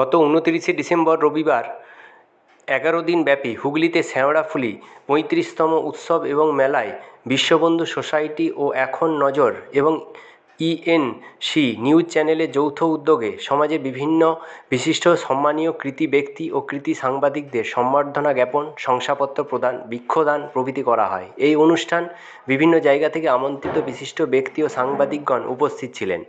গত উনতিরিশে ডিসেম্বর রবিবার এগারো দিন ব্যাপী হুগলিতে শ্যাওড়াফুলি পঁয়ত্রিশতম উৎসব এবং মেলায় বিশ্ববন্ধু সোসাইটি ও এখন নজর এবং ইএনসি নিউজ চ্যানেলের যৌথ উদ্যোগে সমাজের বিভিন্ন বিশিষ্ট সম্মানীয় কৃতী ব্যক্তি ও কৃতী সাংবাদিকদের সম্বর্ধনা জ্ঞাপন, শংসাপত্র প্রদান বৃক্ষদান প্রভৃতি করা হয়। এই অনুষ্ঠান বিভিন্ন জায়গা থেকে আমন্ত্রিত বিশিষ্ট ব্যক্তি ও সাংবাদিকগণ উপস্থিত ছিলেন।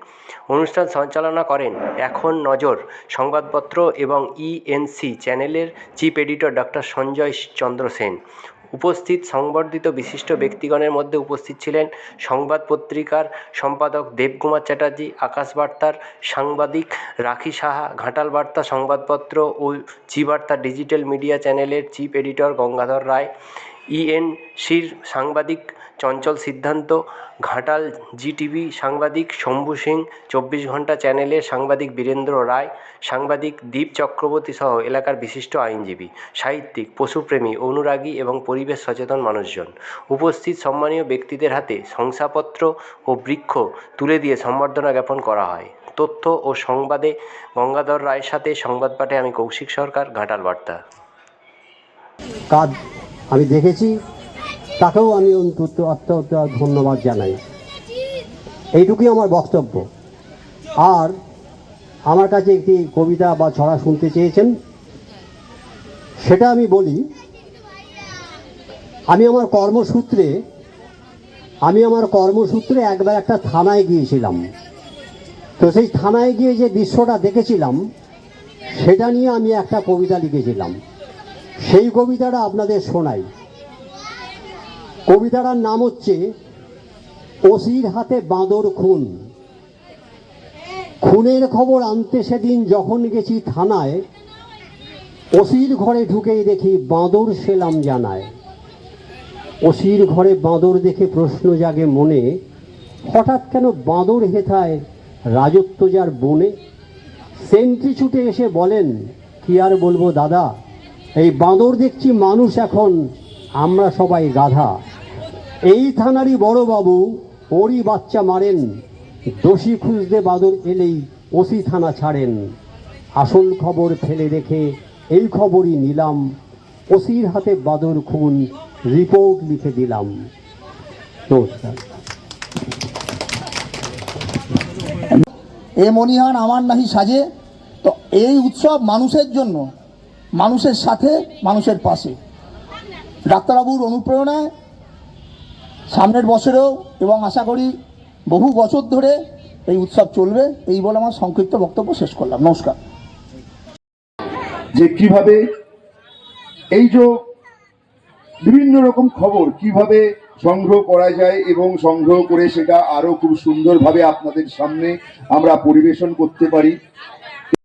অনুষ্ঠান সঞ্চালনা করেন এখন নজর সংবাদপত্র এবং ইএনসি চ্যানেলের chief editor doctor Sanjay Chandra Sen. উপস্থিত সংবর্ধিত বিশিষ্ট ব্যক্তিগণের মধ্যে উপস্থিত ছিলেন সংবাদ পত্রিকার সম্পাদক দেবকুমার চ্যাটার্জি, আকাশ বার্তার সাংবাদিক রাখি সাহা, ঘাটাল বার্তা সংবাদপত্র ও জি বার্তা ডিজিটাল মিডিয়া চ্যানেলের চিফ এডিটর গঙ্গাধর রায় ইএনসির সাংবাদিক চঞ্চল সিদ্ধান্ত, ঘাটাল জিটিভি সাংবাদিক শম্ভু সিং, চব্বিশ ঘণ্টা চ্যানেলের সাংবাদিক বীরেন্দ্র রায়, সাংবাদিক দীপ চক্রবর্তী সহ এলাকার বিশিষ্ট আইনজীবী, সাহিত্যিক, পশুপ্রেমী অনুরাগী এবং পরিবেশ সচেতন মানুষজন। উপস্থিত সম্মানীয় ব্যক্তিদের হাতে শংসাপত্র ও বৃক্ষ তুলে দিয়ে সম্বর্ধনা জ্ঞাপন করা হয়। তথ্য ও সংবাদে গঙ্গাধর রায়ের সাথে সংবাদ পাঠে আমি কৌশিক সরকার, ঘাটাল বার্তা। আমি দেখেছি, তাকেও আমি অন্তত অত্যন্ত ধন্যবাদ জানাই। এইটুকুই আমার বক্তব্য। আর আমার কাছে একটি কবিতা বা ছড়া শুনতে চেয়েছেন, সেটা আমি বলি, আমি আমার কর্মসূত্রে, আমি আমার কর্মসূত্রে একবার একটা থানায় গিয়েছিলাম। তো সেই থানায় গিয়ে যে দৃশ্যটা দেখেছিলাম, সেটা নিয়ে আমি একটা কবিতা লিখেছিলাম। সেই কবিতাটা আপনাদের শোনাই। কবিতাটার নাম হচ্ছে, ওসির হাতে বাঁদর খুন। খুনের খবর আনতে সেদিন যখন গেছি থানায়, ওসির ঘরে ঢুকেই দেখি বাঁদর সেলাম জানায়। ওসির ঘরে বাঁদর দেখে প্রশ্ন জাগে মনে, হঠাৎ কেন বাঁদর হেথায় রাজত্ব যার বনে? সেন্ট্রি ছুটে এসে বলেন, কি আর বলব দাদা এই বাঁদর দেখছি মানুষ এখন, আমরা সবাই গাধা। এই থানারই বড় বাবু, ওরই বাচ্চা মারেন। দোষী খুঁজতে বাদর এলেই ওসি থানা ছাড়েন। আসল খবর ফেলে রেখে এই খবরই নিলাম। ওসির হাতে বাদর খুন, রিপোর্ট লিখে দিলাম। এ মনিহান আমার নাহি সাজে। তো এই উৎসব মানুষের জন্য মানুষের সাথে, মানুষের পাশে। ডাক্তারবাবুর অনুপ্রেরণায় সামনের বছরেও এবং আশা করি বহু বছর ধরে এই উৎসব চলবে, এই বলে আমার সংক্ষিপ্ত বক্তব্য শেষ করলাম। নমস্কার। যে কীভাবে এই যে বিভিন্ন রকম খবর কীভাবে সংগ্রহ করা যায় এবং সংগ্রহ করে সেটা আরও খুব সুন্দরভাবে আপনাদের সামনে আমরা পরিবেশন করতে পারি